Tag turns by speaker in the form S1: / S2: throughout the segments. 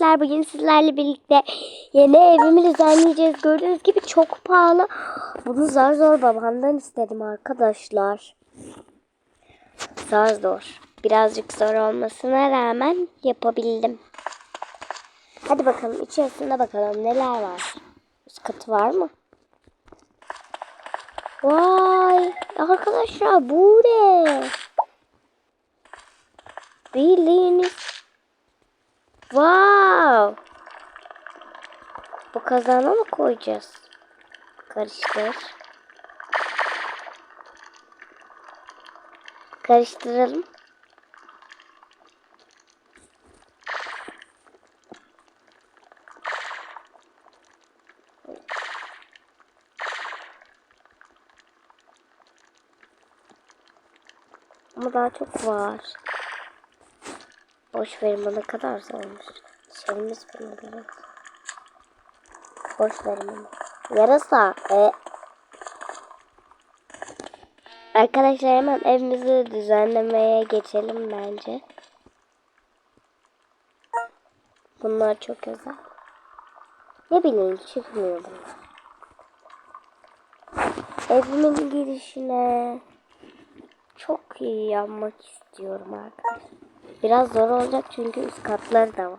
S1: Arkadaşlar bugün sizlerle birlikte yeni evimi düzenleyeceğiz. Gördüğünüz gibi çok pahalı. Bunu zar zor babamdan istedim arkadaşlar. Zar zor. Birazcık zor olmasına rağmen yapabildim. Hadi bakalım içerisinde bakalım neler var. Üst katı var mı? Vay arkadaşlar bu ne? Bildiğiniz Wow. Bu kazana mı koyacağız? Karıştır. Karıştıralım. Ama daha çok var. Boş verin bana kadar zormuş. Şeyimiz bana göre. Boş verin bana. Yarasa. E. Arkadaşlar hemen evimizi düzenlemeye geçelim bence. Bunlar çok özel. Ne bileyim çıkmıyor bunlar. Evimin girişine çok iyi yapmak istiyorum arkadaşlar. Biraz zor olacak çünkü üst katları da var.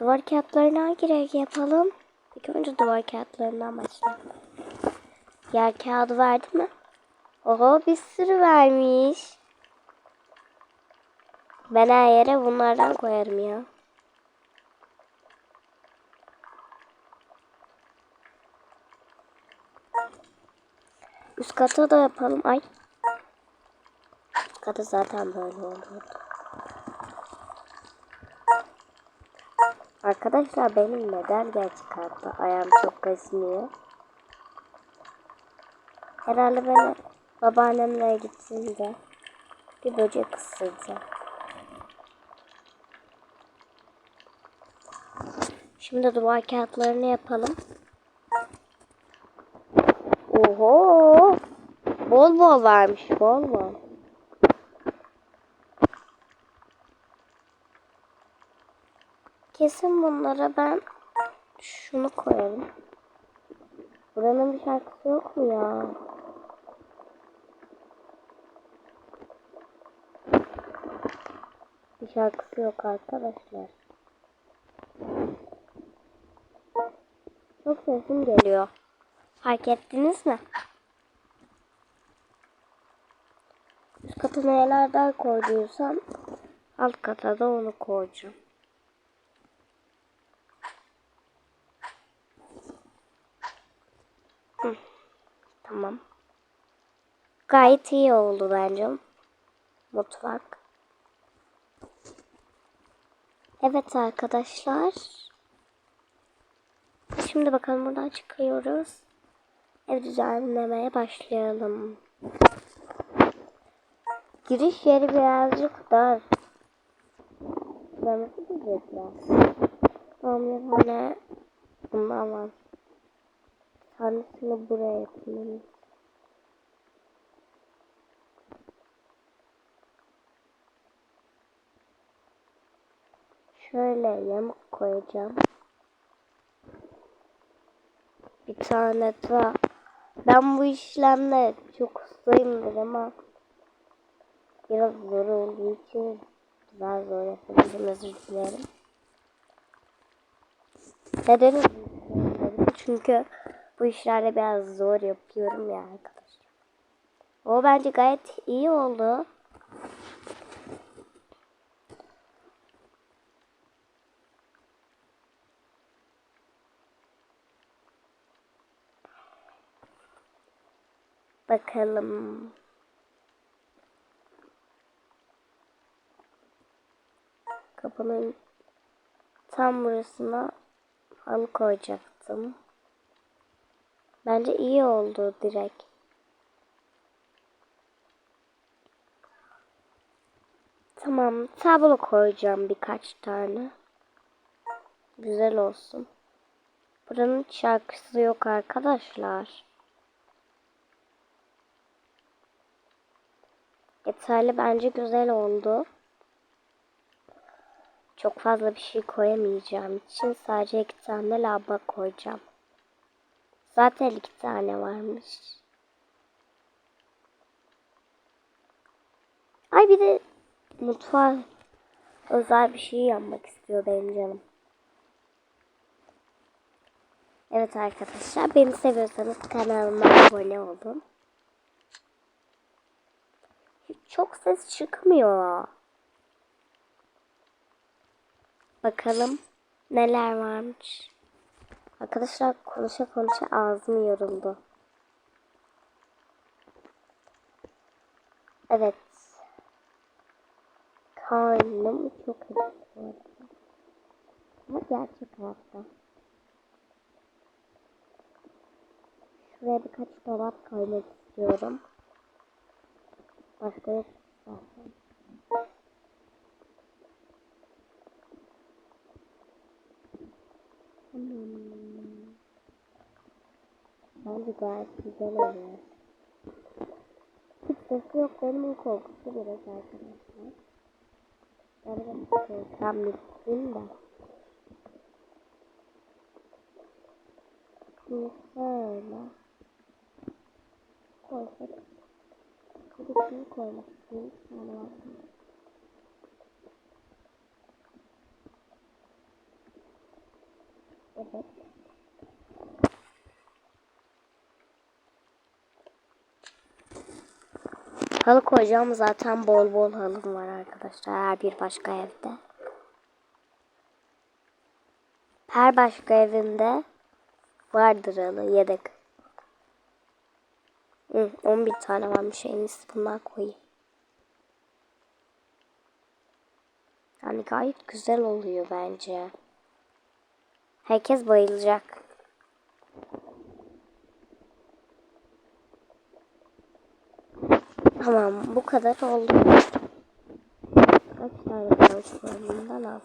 S1: Duvar kağıtlarını hangi yapalım? İlk önce duvar kağıtlarından başlayalım. Yer kağıdı verdi mi? Oho bir sürü vermiş. Ben her yere bunlardan koyarım ya. Üst kata da yapalım. Ay. Kata zaten böyle oldu. Arkadaşlar benim neden gerçek hayatta ayağım çok kaşınıyor. Herhalde ben babaannemle gittiğimde bir böcek ısırdı. Şimdi duvar kağıtlarını yapalım. Oho! Bol bol varmış, bol bol. Kesin bunlara ben şunu koyarım. Buranın bir şarkısı yok mu ya? Bir şarkısı yok arkadaşlar. Çok sesim geliyor. Fark ettiniz mi? Üst kata nelerden koyduysam alt kata da onu koyacağım. Tamam. Gayet iyi oldu bence. Mutfak. Evet arkadaşlar. Şimdi bakalım buradan çıkıyoruz. Ev düzenlemeye başlayalım. Giriş yeri birazcık dar. Nasıl gidecekler? Tamirhane bundan var. Tanesini buraya yapayım. Şöyle yamuk koyacağım. Bir tane daha. Ben bu işlemde çok ustayımdır ama biraz zor olduğu için daha zor yapabildim özür dilerim. Neden? Çünkü bu işlerde biraz zor yapıyorum ya arkadaşlar. O bence gayet iyi oldu. Bakalım. Kapının tam burasına halı koyacaktım. Bence iyi oldu direkt. Tamam, tablo koyacağım birkaç tane. Güzel olsun. Buranın şarkısı yok arkadaşlar. Yeterli bence güzel oldu. Çok fazla bir şey koyamayacağım için sadece iki tane lamba koyacağım. Zaten iki tane varmış. Ay bir de mutfağa özel bir şey yapmak istiyor benim canım. Evet arkadaşlar beni seviyorsanız kanalıma abone olun. Çok ses çıkmıyor. Bakalım neler varmış. Arkadaşlar konuşa konuşa ağzım yoruldu. Evet. Karnım çok acıktı. Ama gerçek hayatta. Şuraya birkaç dolap koymak istiyorum. Başka yok zaten. Bence gayet güzel oluyor. Hiç sesi yok benim korkusu biraz arkadaşlar. Ben de tam bitsin de. Şimdi şöyle koysak. Bir koymak istiyorum. Bir tane Evet. Halı koyacağım zaten bol bol halım var arkadaşlar her bir başka evde. Her başka evinde vardır halı yedek. Hı, 11 tane varmış en iyisi bundan koyayım. Yani gayet güzel oluyor bence. Herkes bayılacak. Tamam bu kadar oldu. Kaç tane kalmış bundan.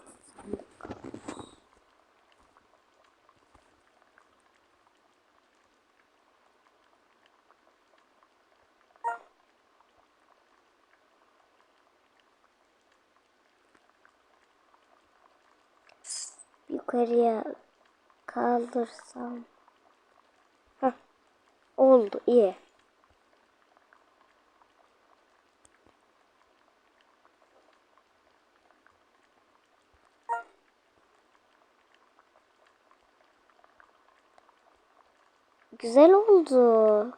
S1: Yukarıya kaldırsam. Heh, oldu iyi. Güzel oldu.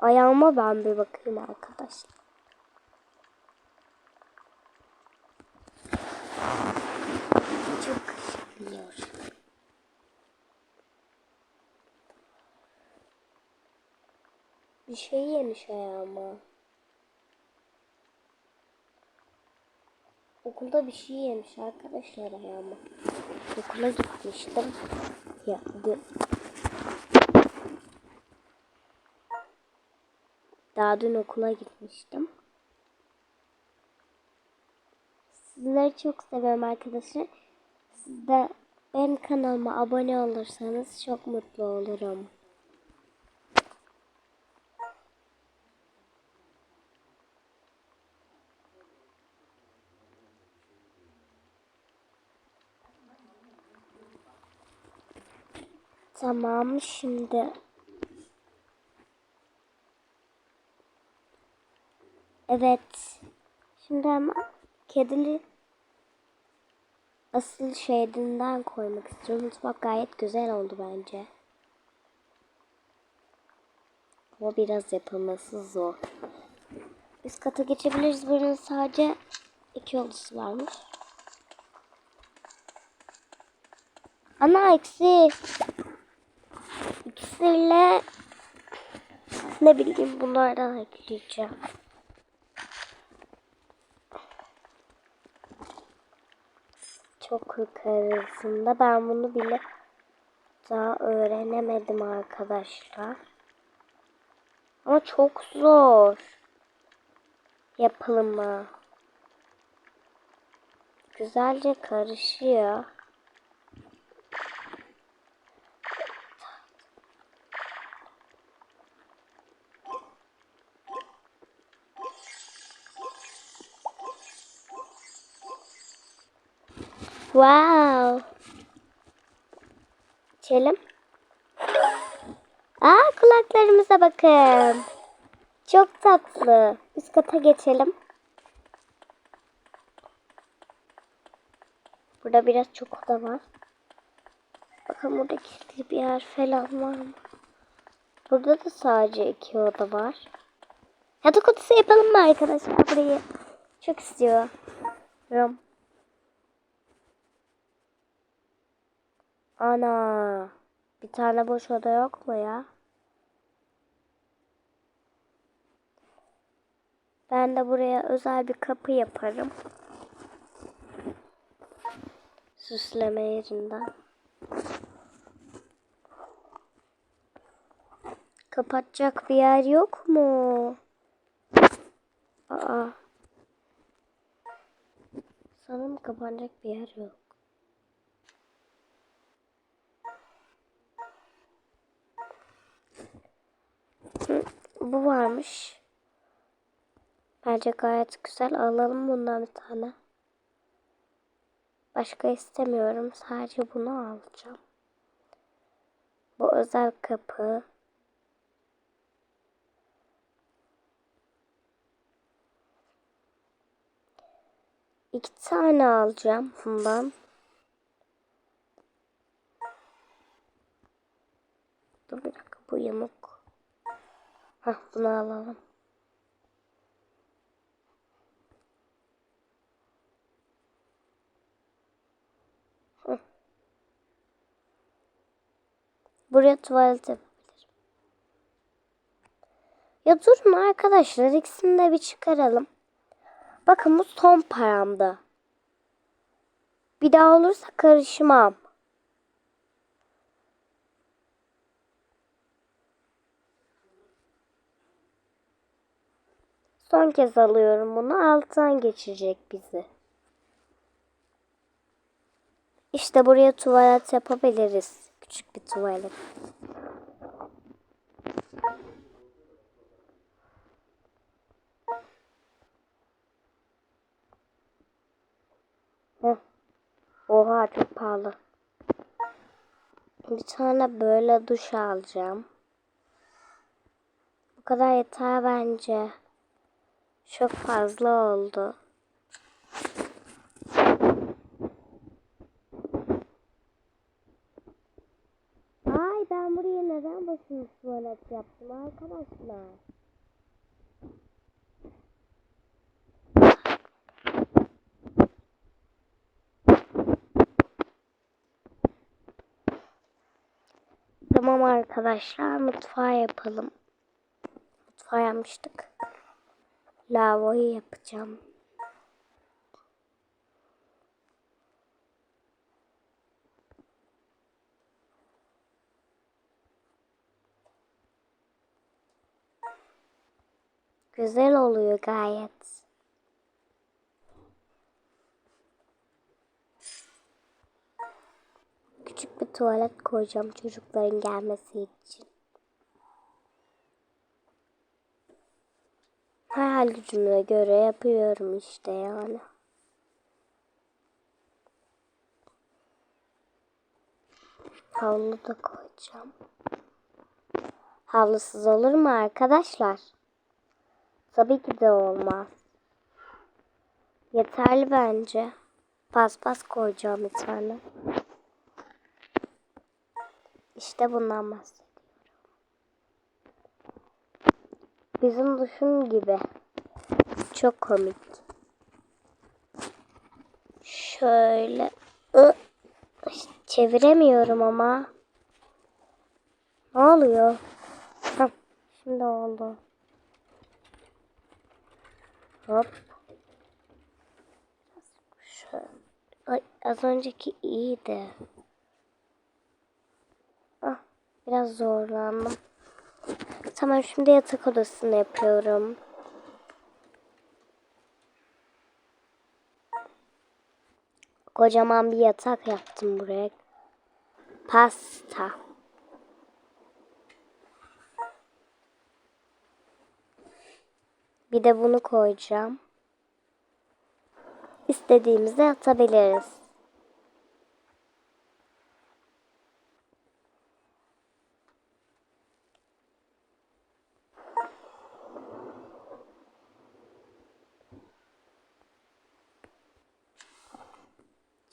S1: Ayağıma ben bir bakayım arkadaşlar. Çok kaşınıyor. Bir şey yemiş ayağıma. Okulda bir şey yemiş arkadaşlar ayağıma. Okula gitmiştim. Ya. Daha dün okula gitmiştim. Sizleri çok seviyorum arkadaşlar. Siz de benim kanalıma abone olursanız çok mutlu olurum. Tamam şimdi Evet. Şimdi hemen kedili asıl şeydinden koymak istiyorum. Mutfak gayet güzel oldu bence. Ama biraz yapılması zor. Üst kata geçebiliriz. Buranın sadece iki odası varmış. Ana eksi. İkisiyle ne bileyim bunlardan ekleyeceğim. Çok yukarısında. Ben bunu bile daha öğrenemedim arkadaşlar. Ama çok zor yapılımı. Güzelce karışıyor. Wow. İçelim. Aa kulaklarımıza bakın. Çok tatlı. Üst kata geçelim. Burada biraz çok oda var. Bakın burada gizli bir yer falan var mı? Burada da sadece iki oda var. Yatak odası yapalım mı arkadaşlar burayı? Çok istiyorum. Ana. Bir tane boş oda yok mu ya? Ben de buraya özel bir kapı yaparım. Süsleme yerinden. Kapatacak bir yer yok mu? Aa. Sanırım kapanacak bir yer yok. Hı, Bu varmış. Bence gayet güzel. Alalım bundan bir tane. Başka istemiyorum. Sadece bunu alacağım. Bu özel kapı. İki tane alacağım bundan. Dur bir dakika bu yamuk. Hah bunu alalım. Buraya tuvalet yapabilirim. Ya durun arkadaşlar ikisini de bir çıkaralım. Bakın bu son paramda. Bir daha olursa karışmam. Son kez alıyorum bunu. Alttan geçirecek bizi. İşte buraya tuvalet yapabiliriz. Küçük bir tuvalet. Oha çok pahalı. Bir tane böyle duş alacağım. Bu kadar yeter bence. Çok fazla oldu. Ay ben buraya neden başımı tuvalet yaptım arkadaşlar? Tamam arkadaşlar mutfağı yapalım. Mutfağı yapmıştık. Lavaboyu yapacağım. Güzel oluyor gayet. Küçük bir tuvalet koyacağım çocukların gelmesi için. Hayal gücüme göre yapıyorum işte yani. Havlu da koyacağım. Havlusuz olur mu arkadaşlar? Tabii ki de olmaz. Yeterli bence. Paspas koyacağım bir tane. İşte bundan bahsediyorum. Bizim duşun gibi. Çok komik. Şöyle. Çeviremiyorum ama. Ne oluyor? Hah, şimdi oldu. Hop. Şöyle. Ay, az önceki iyiydi. Ah, biraz zorlandım. Tamam şimdi yatak odasını yapıyorum. Kocaman bir yatak yaptım buraya. Pasta. Bir de bunu koyacağım. İstediğimizde atabiliriz.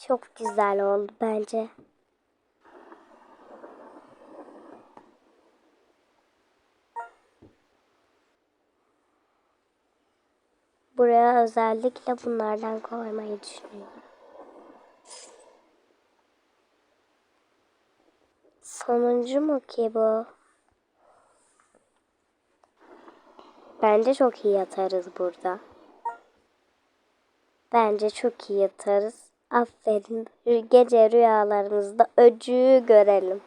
S1: Çok güzel oldu bence. Buraya özellikle bunlardan koymayı düşünüyorum. Sonuncu mu ki bu? Bence çok iyi yatarız burada. Bence çok iyi yatarız. Aferin. Gece rüyalarımızda öcüğü görelim.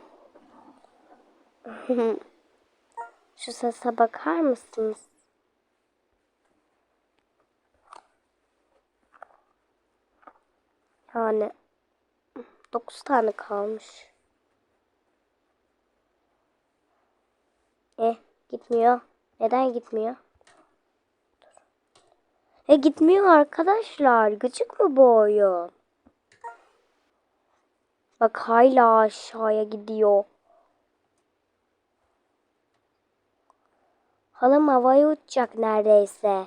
S1: Şu sese bakar mısınız? Yani 9 tane kalmış. Eh gitmiyor. Neden gitmiyor? E gitmiyor arkadaşlar. Gıcık mı bu oyun? Bak hala aşağıya gidiyor. Halam havaya uçacak neredeyse.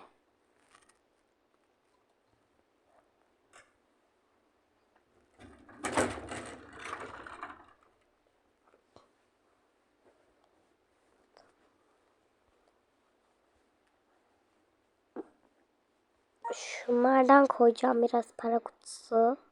S1: Şunlardan koyacağım biraz para kutusu.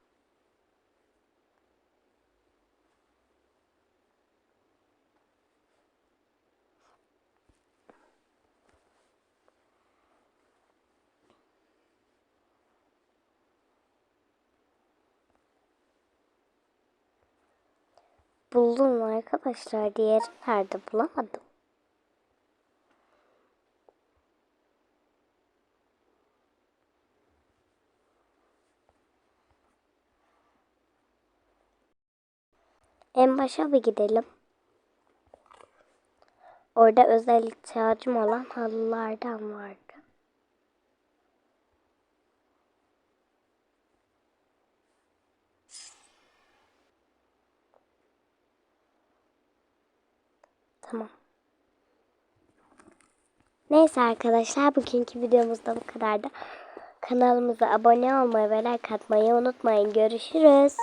S1: Buldum arkadaşlar. Diğeri nerede bulamadım. En başa bir gidelim. Orada özel ihtiyacım olan halılardan vardı. Tamam. Neyse arkadaşlar bugünkü videomuz da bu kadardı. Kanalımıza abone olmayı ve like atmayı unutmayın. Görüşürüz.